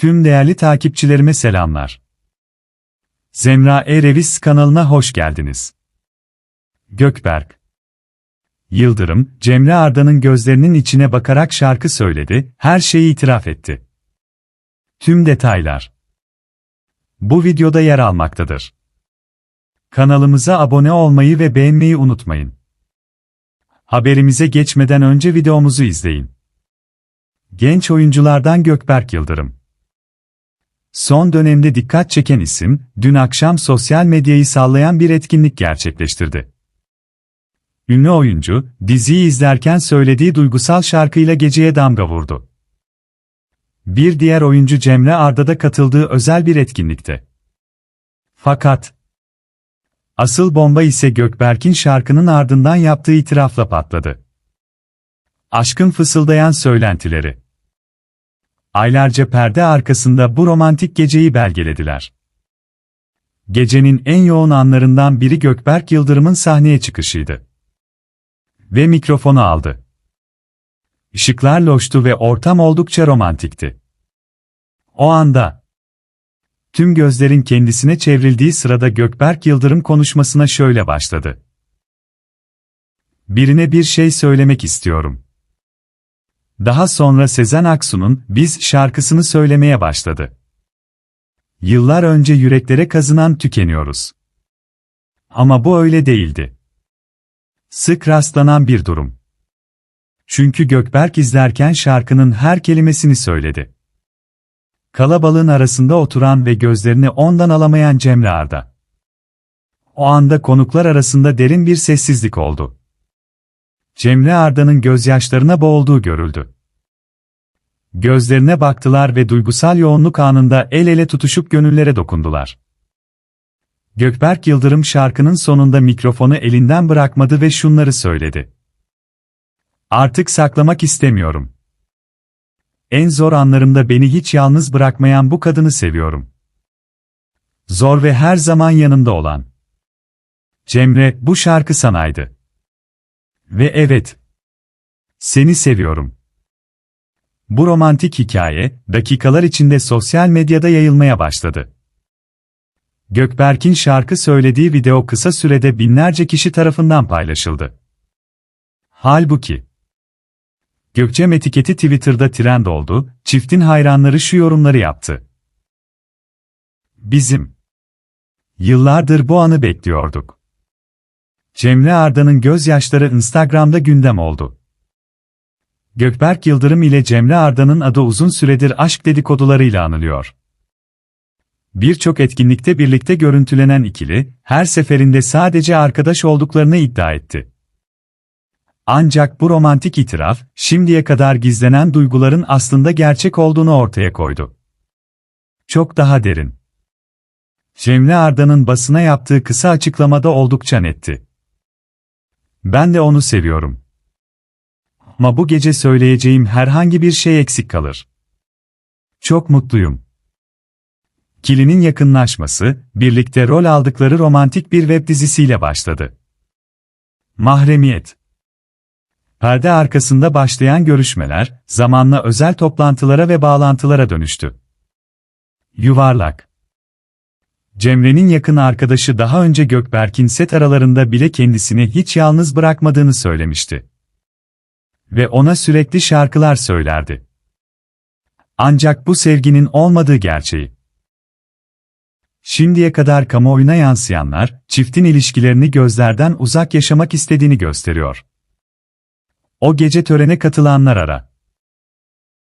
Tüm değerli takipçilerime selamlar. Zemra Erevis kanalına hoş geldiniz. Gökberk Yıldırım, Cemre Arda'nın gözlerinin içine bakarak şarkı söyledi, her şeyi itiraf etti. Tüm detaylar bu videoda yer almaktadır. Kanalımıza abone olmayı ve beğenmeyi unutmayın. Haberimize geçmeden önce videomuzu izleyin. Genç oyunculardan Gökberk Yıldırım Son dönemde dikkat çeken isim, dün akşam sosyal medyayı sallayan bir etkinlik gerçekleştirdi. Ünlü oyuncu, diziyi izlerken söylediği duygusal şarkıyla geceye damga vurdu. Bir diğer oyuncu Cemre Arda'da katıldığı özel bir etkinlikte. Fakat, asıl bomba ise Gökberk'in şarkının ardından yaptığı itirafla patladı. Aşkın fısıldayan söylentileri. Aylarca perde arkasında bu romantik geceyi belgelediler. Gecenin en yoğun anlarından biri Gökberk Yıldırım'ın sahneye çıkışıydı. Ve mikrofonu aldı. Işıklar loştu ve ortam oldukça romantikti. O anda, tüm gözlerin kendisine çevrildiği sırada Gökberk Yıldırım konuşmasına şöyle başladı. Birine bir şey söylemek istiyorum. Daha sonra Sezen Aksu'nun Biz şarkısını söylemeye başladı. Yıllar önce yüreklere kazınan tükeniyoruz. Ama bu öyle değildi. Sık rastlanan bir durum. Çünkü Gökberk izlerken şarkının her kelimesini söyledi. Kalabalığın arasında oturan ve gözlerini ondan alamayan Cemre Arda. O anda konuklar arasında derin bir sessizlik oldu. Cemre Arda'nın gözyaşlarına boğulduğu görüldü. Gözlerine baktılar ve duygusal yoğunluk anında el ele tutuşup gönüllere dokundular. Gökberk Yıldırım şarkının sonunda mikrofonu elinden bırakmadı ve şunları söyledi. Artık saklamak istemiyorum. En zor anlarımda beni hiç yalnız bırakmayan bu kadını seviyorum. Zor ve her zaman yanımda olan. Cemre, bu şarkı sanaydı. Ve evet. Seni seviyorum. Bu romantik hikaye, dakikalar içinde sosyal medyada yayılmaya başladı. Gökberk'in şarkı söylediği video kısa sürede binlerce kişi tarafından paylaşıldı. Halbuki, Gökçem etiketi Twitter'da trend oldu, çiftin hayranları şu yorumları yaptı. Bizim. Yıllardır bu anı bekliyorduk. Cemre Arda'nın gözyaşları Instagram'da gündem oldu. Gökberk Yıldırım ile Cemre Arda'nın adı uzun süredir aşk dedikodularıyla anılıyor. Birçok etkinlikte birlikte görüntülenen ikili, her seferinde sadece arkadaş olduklarını iddia etti. Ancak bu romantik itiraf, şimdiye kadar gizlenen duyguların aslında gerçek olduğunu ortaya koydu. Çok daha derin. Cemre Arda'nın basına yaptığı kısa açıklamada oldukça netti. Ben de onu seviyorum. Ama bu gece söyleyeceğim herhangi bir şey eksik kalır. Çok mutluyum. Kilinin yakınlaşması, birlikte rol aldıkları romantik bir web dizisiyle başladı. Mahremiyet Perde arkasında başlayan görüşmeler, zamanla özel toplantılara ve bağlantılara dönüştü. Yuvarlak Cemre'nin yakın arkadaşı daha önce Gökberk'in set aralarında bile kendisini hiç yalnız bırakmadığını söylemişti. Ve ona sürekli şarkılar söylerdi. Ancak bu sevginin olmadığı gerçeği. Şimdiye kadar kamuoyuna yansıyanlar, çiftin ilişkilerini gözlerden uzak yaşamak istediğini gösteriyor. O gece törene katılanlar ara.